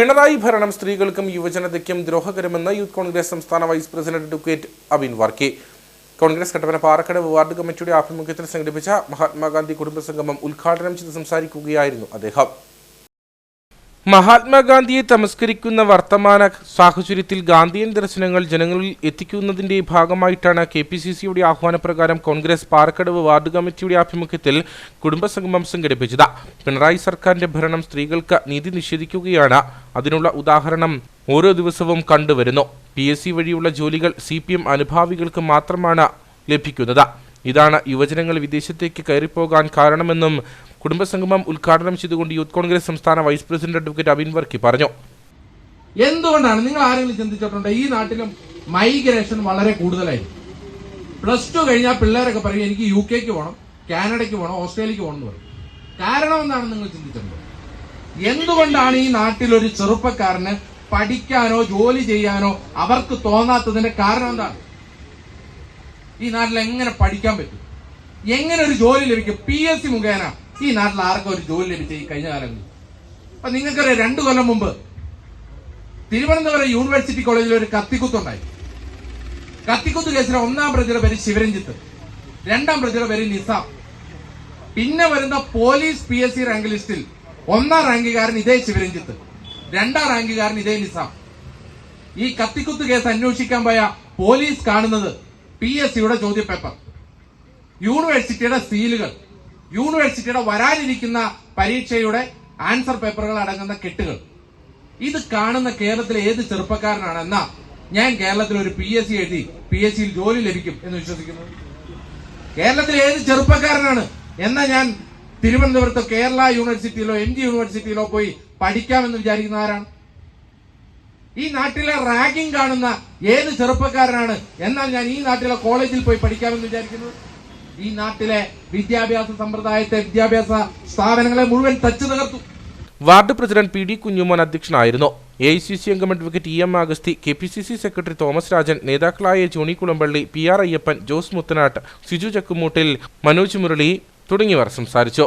പിണറായി ഭരണം സ്ത്രീകൾക്കും യുവജനതയ്ക്കും ദ്രോഹകരമെന്ന് യൂത്ത് കോൺഗ്രസ് സംസ്ഥാന vice president advocate Abin Varkey. Congress Kattappana Parakkadavu ward കമ്മിറ്റിയുടെ ആഭിമുഖ്യത്തിൽ സംഘടിപ്പിച്ച മഹാത്മാഗാന്ധി കുടുംബസംഗമം ഉദ്ഘാടനം ചെയ്ത് സംസാരിക്കുകയായിരുന്നു അദ്ദേഹം. മഹാത്മാഗാന്ധിയെ തമസ്കരിക്കുന്ന വർത്തമാന സാഹചര്യത്തിൽ ഗാന്ധിയൻ ദർശനങ്ങൾ ജനങ്ങളിൽ എത്തിക്കുന്നതിന്റെ ഭാഗമായിട്ടാണ് കെ പി സി സിയുടെ ആഹ്വാനപ്രകാരം കോൺഗ്രസ് പാറക്കടവ് വാർഡ് കമ്മിറ്റിയുടെ ആഭിമുഖ്യത്തിൽ കുടുംബസംഗമം സംഘടിപ്പിച്ചത്. പിണറായി സർക്കാരിന്റെ ഭരണം സ്ത്രീകൾക്ക് നീതി നിഷേധിക്കുകയാണ്. അതിനുള്ള ഉദാഹരണം ഓരോ ദിവസവും കണ്ടുവരുന്നു. പി എസ് സി വഴിയുള്ള ജോലികൾ സി പി എം അനുഭാവികൾക്ക് മാത്രമാണ് ലഭിക്കുന്നത്. ഇതാണ് യുവജനങ്ങൾ വിദേശത്തേക്ക് കയറിപ്പോകാൻ കാരണമെന്നും കുടുംബസംഗമം ഉദ്ഘാടനം ചെയ്തുകൊണ്ട് യൂത്ത് കോൺഗ്രസ് സംസ്ഥാന vice president advocate Abin Varkey പറഞ്ഞു. എന്തുകൊണ്ടാണ്? നിങ്ങൾ ആരെങ്കിലും ചിന്തിച്ചിട്ടുണ്ട്? ഈ നാട്ടിലും മൈഗ്രേഷൻ വളരെ കൂടുതലായി പ്ലസ് ടു കഴിഞ്ഞാൽ പിള്ളേരൊക്കെ പറയും എനിക്ക് യു കെക്ക് പോകണം കാനഡയ്ക്ക് പോകണം ഓസ്ട്രേലിയക്ക് പോകണം എന്ന് പറയും. കാരണം എന്താണ് നിങ്ങൾ ചിന്തിച്ചിട്ടുണ്ടോ? എന്തുകൊണ്ടാണ് ഈ നാട്ടിലൊരു ചെറുപ്പക്കാരന് പഠിക്കാനോ ജോലി ചെയ്യാനോ അവർക്ക് തോന്നാത്തതിന്റെ കാരണം എന്താണ്? ഈ നാട്ടിൽ എങ്ങനെ പഠിക്കാൻ പറ്റും? എങ്ങനെ ഒരു ജോലി ലഭിക്കും? പി എസ് സി മുഖേന ഈ നാട്ടിൽ ആർക്കും ഒരു ജോലി ലഭിച്ച ഈ കഴിഞ്ഞ കാലങ്ങളിൽ? അപ്പൊ നിങ്ങൾക്കറിയാം രണ്ടു കൊല്ലം മുമ്പ് തിരുവനന്തപുരം യൂണിവേഴ്സിറ്റി കോളേജിൽ ഒരു കത്തിക്കുത്തുണ്ടായി. കത്തിക്കുത്ത് കേസിലെ ഒന്നാം പ്രതിയുടെ പേര് ശിവരഞ്ജിത്ത് രണ്ടാം പ്രതിയുടെ പേര് നിസാം. പിന്നെ വരുന്ന police P S C rank ലിസ്റ്റിൽ ഒന്നാം റാങ്കുകാരൻ ഇതേ ശിവരഞ്ജിത്ത് രണ്ടാം റാങ്കുകാരൻ ഇതേ നിസാം. ഈ കത്തിക്കുത്ത് കേസ് അന്വേഷിക്കാൻ പോയ പോലീസ് കാണുന്നത് പി എസ് സിയുടെ ചോദ്യപേപ്പർ. യൂണിവേഴ്സിറ്റിയുടെ സീലുകൾ. യൂണിവേഴ്സിറ്റിയുടെ വരാനിരിക്കുന്ന പരീക്ഷയുടെ ആൻസർ പേപ്പറുകൾ അടങ്ങുന്ന കെട്ടുകൾ. ഇത് കാണുന്ന കേരളത്തിലെ ഏത് ചെറുപ്പക്കാരനാണ് എന്നാ ഞാൻ കേരളത്തിൽ ഒരു പി എസ് സി എഴുതി പി എസ് സിയിൽ ജോലി ലഭിക്കും എന്ന് വിശ്വസിക്കുന്നു കേരളത്തിലെ ഏത് ചെറുപ്പക്കാരനാണ്? എന്നാ ഞാൻ തിരുവനന്തപുരത്തോ കേരള യൂണിവേഴ്സിറ്റിയിലോ എം ജി യൂണിവേഴ്സിറ്റിയിലോ പോയി പഠിക്കാമെന്ന് വിചാരിക്കുന്ന ആരാണ്? ഈ നാട്ടിലെ റാഗിംഗ് കാണുന്ന ഏത് ചെറുപ്പക്കാരനാണ്? എന്നാൽ ഞാൻ ഈ നാട്ടിലെ കോളേജിൽ പോയി പഠിക്കാമെന്ന് വിചാരിക്കുന്നത് ഈ നാട്ടിലെ വിദ്യാഭ്യാസ സമ്പ്രദായത്തെ വിദ്യാഭ്യാസ സ്ഥാപനങ്ങളെ മുഴുവൻ തച്ചു തകർത്തു. Ward president P D Kunjumon അധ്യക്ഷനായിരുന്നു. എ ഐ സി സി അംഗം advocate E M Augusthy K P C C secretary Thomas Rajan നേതാക്കളായ ജോണി കുളമ്പള്ളി പി ആർ അയ്യപ്പൻ ജോസ് മുത്തനാട്ട് സിജു ചക്കുമൂട്ടിൽ മനോജ് മുരളി തുടങ്ങിയവർ സംസാരിച്ചു.